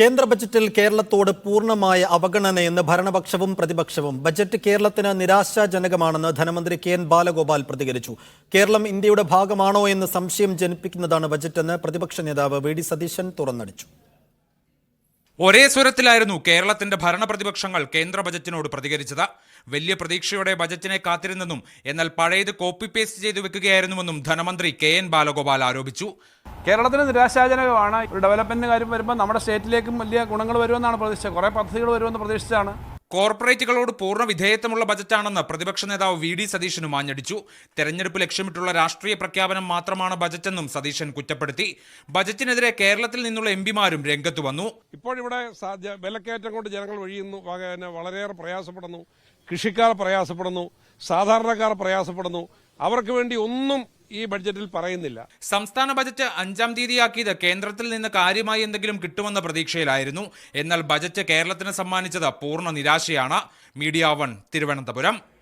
കേന്ദ്ര ബജറ്റിൽ കേരളത്തോട് പൂർണമായ അവഗണനയെന്ന് ഭരണപക്ഷവും പ്രതിപക്ഷവും. ബജറ്റ് കേരളത്തിന് നിരാശാജനകമാണെന്ന് ധനമന്ത്രി കെ എൻ ബാലഗോപാൽ പ്രതികരിച്ചു. കേരളം ഇന്ത്യയുടെ ഭാഗമാണോ എന്ന് സംശയം ജനിപ്പിക്കുന്നതാണ് ബജറ്റെന്ന് പ്രതിപക്ഷ നേതാവ് വി ഡി സതീശൻ തുറന്നടിച്ചു. ഒരേ സ്വരത്തിലായിരുന്നു കേരളത്തിന്റെ ഭരണപ്രതിപക്ഷങ്ങൾ കേന്ദ്ര ബജറ്റിനോട് പ്രതികരിച്ചത്. വലിയ പ്രതീക്ഷയോടെ ബജറ്റിനെ കാത്തിരുന്നെന്നും എന്നാൽ പഴയത് കോപ്പി പേസ്റ്റ് ചെയ്തു വെക്കുകയായിരുന്നുവെന്നും ധനമന്ത്രി കെ എൻ ബാലഗോപാൽ ആരോപിച്ചു. കേരളത്തിന് നിരാശാജനകമാണ്. ഡെവലപ്മെന്റ് കാര്യം വരുമ്പോൾ നമ്മുടെ സ്റ്റേറ്റിലേക്കും വലിയ ഗുണങ്ങൾ വരുമെന്നാണ് പ്രതീക്ഷിച്ചത് കുറേ പദ്ധതികൾ വരുമെന്ന് പ്രതീക്ഷിച്ചാണ് കോർപ്പറേറ്റുകളോട് പൂർണ വിധേയത്വമുള്ള ബജറ്റാണെന്ന് പ്രതിപക്ഷ നേതാവ് വി ഡി സതീശനും ആഞ്ഞടിച്ചു. തെരഞ്ഞെടുപ്പ് ലക്ഷ്യമിട്ടുള്ള രാഷ്ട്രീയ പ്രഖ്യാപനം മാത്രമാണ് ബജറ്റെന്നും സതീശൻ കുറ്റപ്പെടുത്തി. ബജറ്റിനെതിരെ കേരളത്തിൽ നിന്നുള്ള എം പിമാരും രംഗത്ത് വന്നു. ഇപ്പോഴിവിടെ വിലക്കയറ്റം കൊണ്ട് ജനങ്ങൾ ഒഴിയുന്നു. വളരെയേറെ പ്രയാസപ്പെടുന്നു. കൃഷിക്കാർ പ്രയാസപ്പെടുന്നു. സാധാരണക്കാർ പ്രയാസപ്പെടുന്നു. അവർക്ക് വേണ്ടി ഒന്നും ഈ ബഡ്ജറ്റിൽ പറയുന്നില്ല. സംസ്ഥാന ബജറ്റ് അഞ്ചാം തീയതിയാക്കിയത് കേന്ദ്രത്തിൽ നിന്ന് കാര്യമായി എന്തെങ്കിലും കിട്ടുമെന്ന പ്രതീക്ഷയിലായിരുന്നു. എന്നാൽ ബജറ്റ് കേരളത്തിന് സമ്മാനിച്ചത് പൂർണ നിരാശയാണ്. Media One Thiruvananthapuram.